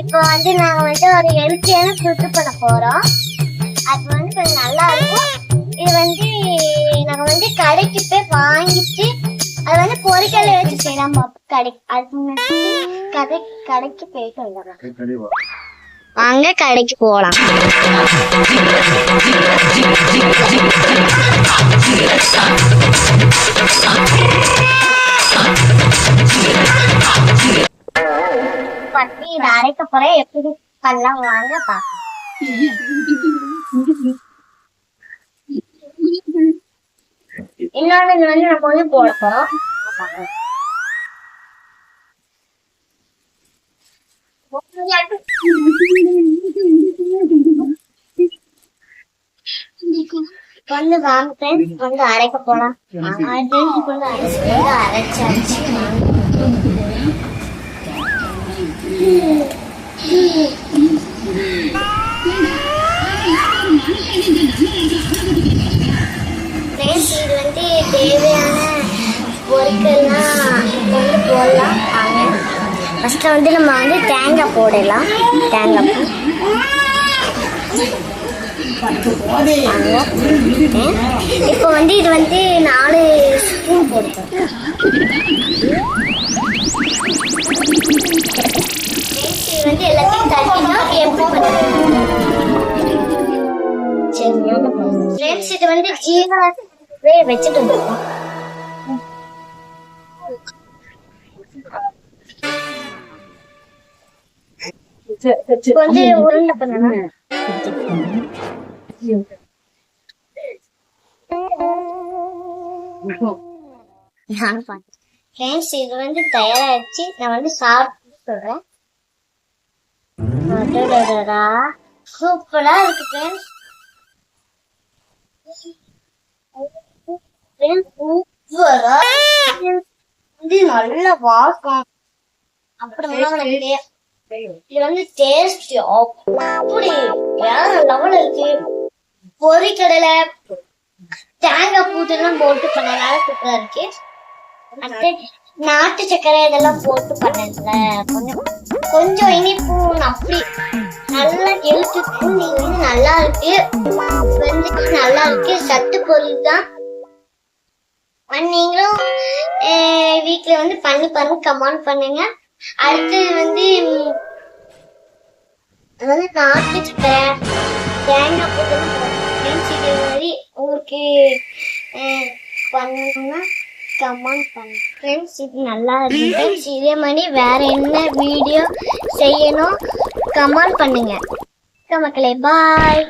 இப்போ வந்து நாங்க வந்து ஒரு ஹெல்த்தியான ஃபுட்டு பண்ண போறோம். அது வந்து கொஞ்சம் நல்லா இருக்கும் இது வந்து நாங்க வந்து கடைக்கு போய் வாங்கிட்டு அது வந்து பொரிக்கல்ல வச்சு செய்யலாம்? கடை அதுக்கு முன்னாடி கடை கடைக்கு போயிட்டு வந்துடலாம் வாங்க கடைக்கு போகலாம் பண்ணி இதை அரைக்க போறேன். எப்படி பண்ணலாம் வாங்க பார்க்கலாம் இன்னொன்னு இது வந்து நம்ம வந்து போட போறோம். வந்து வாங்க வந்து அரைக்க போலாம். அது தேவையான பொருட்கள்லாம் வந்து போடலாம். வாங்க. ஃபஸ்ட்டு வந்து நம்ம வந்து தேங்காய் போடலாம். தேங்காய் பூ. இப்போ வந்து இது வந்து நாலு ஸ்பூன் போடுறோம் இது வந்து எல்லாத்தையும் தட்டினா எப்படி பண்ணுறது? சரியான ஃப்ரெண்ட்ஸ் இது வந்து ஜீவனாவே வச்சுட்டு வந்துருக்கோம் வந்து உருண்டை பண்ணணும். ஃப்ரெண்ட்ஸ் இது வந்து தயாராகிடுச்சு நான் வந்து சாப்பிட்டு சொல்றேன். சூப்பரா இருக்கு ஃப்ரெண்ட்ஸ் சூப்பரா இது நல்ல வாசம் அப்புறம் இது வந்து டேஸ்ட் அப்படி. வேற லெவல் இருக்கு? பொரிக்கடலை தேங்காய் பூத்தெல்லாம் போட்டு பண்ணனால சூப்பரா இருக்கு. நாட்டு சர்க்கரை இதெல்லாம் போட்டு பண்ணதுல கொஞ்சம் கொஞ்சம் இனிப்பு அப்படி. நல்லா எழுத்துக்கு நீங்க வந்து நல்லா இருக்கு. வந்து நல்லா இருக்கு. சத்து பொருள் தான். நீங்களும் வீட்டில் வந்து பண்ணி பாருங்க. கமெண்ட் பண்ணுங்க. அடுத்தது வந்து அதாவது நாட்டு தேங்காய் போட்டு ஃப்ரெண்ட்ஸ் மாதிரி உங்களுக்கு பண்ணணும்னா கமெண்ட் பண்ணுங்க. ஃப்ரெண்ட்ஸ் இது நல்லா இருக்கு. ஃப்ரெண்ட்ஸ் இதே மாதிரி வேறு என்ன வீடியோ செய்யணும்? கமெண்ட் பண்ணுங்க. மக்களே பாய்